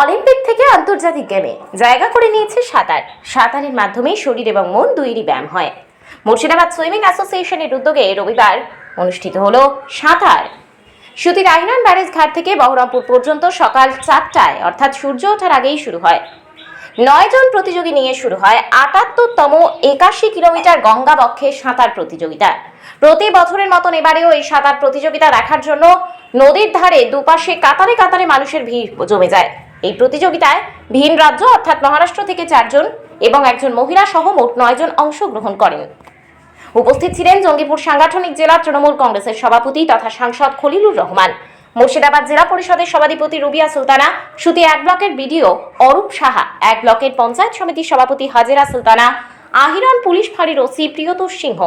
Olympic থেকে আন্তর্জাতিক গেমে জায়গা করে নিয়েছে সাঁতার। সাঁতারের মাধ্যমে শরীর এবং মন দুইয়েরই ব্যায়াম হয়। মুর্শিদাবাদ সুইমিং অ্যাসোসিয়েশনের উদ্যোগে রবিবার অনুষ্ঠিত হলো সাঁতার। সুতির আইরন ব্যারেজ ঘাট থেকে বহরমপুর পর্যন্ত সকাল চারটায়, অর্থাৎ সূর্য ওঠার আগেই শুরু হয়। নয় জন প্রতিযোগী নিয়ে শুরু হয় আটাত্তরতম একাশি কিলোমিটার গঙ্গা বক্ষে সাঁতার প্রতিযোগিতা। প্রতি বছরের মতন এবারেও এই সাঁতার প্রতিযোগিতা দেখার জন্য নদীর ধারে দুপাশে কাতারে কাতারে মানুষের ভিড় জমে যায়। এই প্রতিযোগিতায় ভিন রাজ্য অর্থাৎ মহারাষ্ট্র থেকে চারজন এবং একজন মহিলা সহ মোট নয় জন অংশগ্রহণ করেন। উপস্থিত ছিলেন জঙ্গিপুর সাংগঠনিক জেলা তৃণমূল কংগ্রেসের সভাপতি তথা সাংসদ খলিলুর রহমান। মুর্শিদাবাদ জেলা পরিষদের সভাধিপতি রুবিয়া সুলতানা, সুতি এক ব্লকের বিডিও অরূপ সাহা, এক ব্লকের পঞ্চায়েত সমিতির সভাপতি হাজেরা সুলতানা, আহিরন পুলিশ ফাঁড়ির ওসি প্রিয়তোষ সিংহ।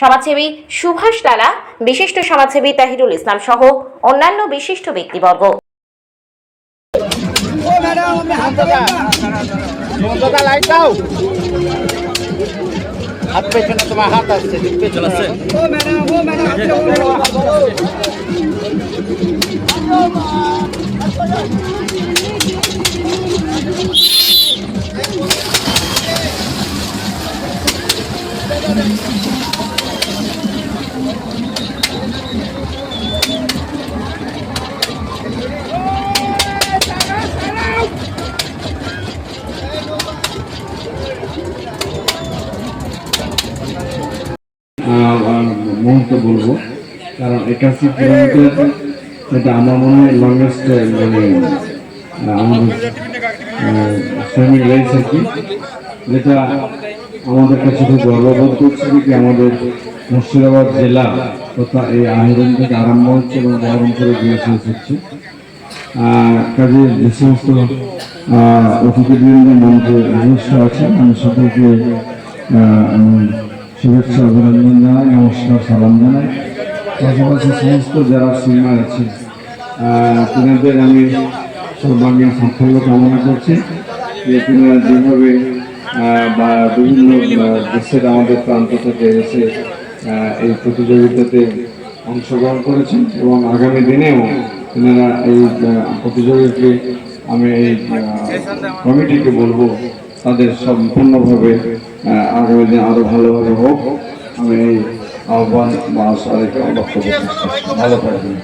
সমাজসেবী সুভাষ লালা, বিশিষ্ট সমাজসেবী তাহিরুল ইসলাম সহ অন্যান্য বিশিষ্ট ব্যক্তিবর্গ। ম্যাডাম আমি হাত দাদা দাদা লাইট দাও হাত পেছনে তোমার হাত আসছে ঠিক পেছনে আছে ও ম্যাডাম মুহূর্তে বলব, কারণ একাশি কিলোমিটার এটা আমার মনে হয় লংগেস্ট মানে আমাদের সুইমিং রেস আর কি, যেটা আমাদের কাছে খুব গর্ববোধ করছি যে আমাদের মুর্শিদাবাদ জেলা তথা এই আহিরন থেকে আরম্ভ হচ্ছে এবং বহরমপুরে গিয়ে শেষ হচ্ছে। কাজে যে সমস্ত অতিথিবৃন্দ মঞ্চে নিজস্ব আছেন, আমি সকলকে শুভেচ্ছা অভিনন্দন জানাই নমস্কার সালাম জানাই পাশাপাশি সমস্ত যারা সিনেমার আছে। তিনাদের আমি সর্বাঙ্গীন সাফল্য কামনা করছি যে তিনারা যেভাবে বা বিভিন্ন দেশের আমাদের প্রান্ত থেকে এসে এই প্রতিযোগিতাতে অংশগ্রহণ করেছেন এবং আগামী দিনেও তিনারা এই প্রতিযোগীকে আমি এই কমিটিকে বলব তাদের সম্পূর্ণভাবে আগামী দিন আরও ভালোভাবে হোক। আমি এই আহ্বান বা বক্তব্য ভালো থাকবেন।